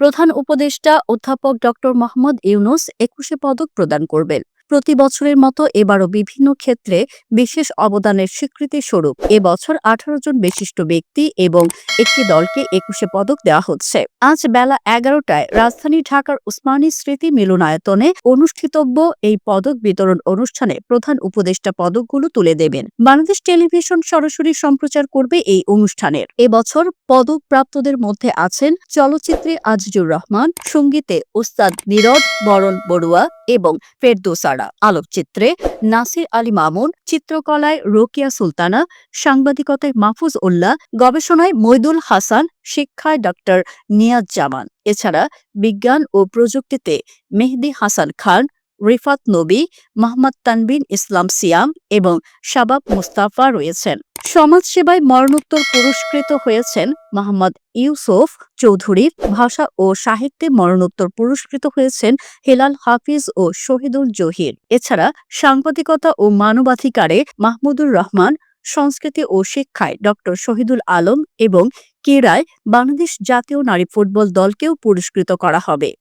প্রধান উপদেষ্টা অধ্যাপক ড মোহাম্মদ ইউনুস একুশে পদক প্রদান করবেন। প্রতি বছরের মতো এবারও বিভিন্ন ক্ষেত্রে বিশেষ অবদানের স্বীকৃতি স্বরূপ। এবছর আঠারো জন বিশিষ্ট ব্যক্তি এবং একটি দলকে একুশে পদক দেওয়া হচ্ছে। আজ বেলা এগারোটায় রাজধানী ঢাকার উসমানী স্মৃতি মিলনায়তনে অনুষ্ঠিতব্য এই পদক বিতরণ অনুষ্ঠানে প্রধান উপদেষ্টা পদকগুলো তুলে দেবেন। বাংলাদেশ টেলিভিশন সরাসরি সম্প্রচার করবে এই অনুষ্ঠানের। এবছর পদক প্রাপ্তদের মধ্যে আছেন চলচ্চিত্রে আজিজুর রহমান, সঙ্গীতে উস্তাদ নীরদ বরণ বড়ুয়া এবং ফেরদোসারা। আলোকচিত্রে নাসির আলী মামুন, চিত্রকলায় রোকিয়া সুলতানা, সাংবাদিকতায় মাহফুজ উল্লাহ, গবেষণায় মইদুল হাসান, শিক্ষায় ডক্টর নিয়াজ জামান। এছাড়া বিজ্ঞান ও প্রযুক্তিতে মেহেদি হাসান খান, রিফাত নবী মোহাম্মদ তানবিন ইসলাম সিয়াম এবং শাবাব মুস্তাফা রয়েছেন। সমাজসেবায় মরণোত্তর পুরস্কৃত হয়েছেন মোহাম্মদ ইউসুফ চৌধুরী ভাষা ও সাহিত্যে মরণোত্তর পুরস্কৃত হয়েছেন হেলাল হাফিজ ও শহীদুল জহির। এছাড়া সাংবাদিকতা ও মানবাধিকারে মাহমুদুর রহমান, সংস্কৃতি ও শিক্ষায় ডক্টর শহীদুল আলম এবং কেরায় বাংলাদেশ জাতীয় নারী ফুটবল দলকেও পুরস্কৃত করা হবে।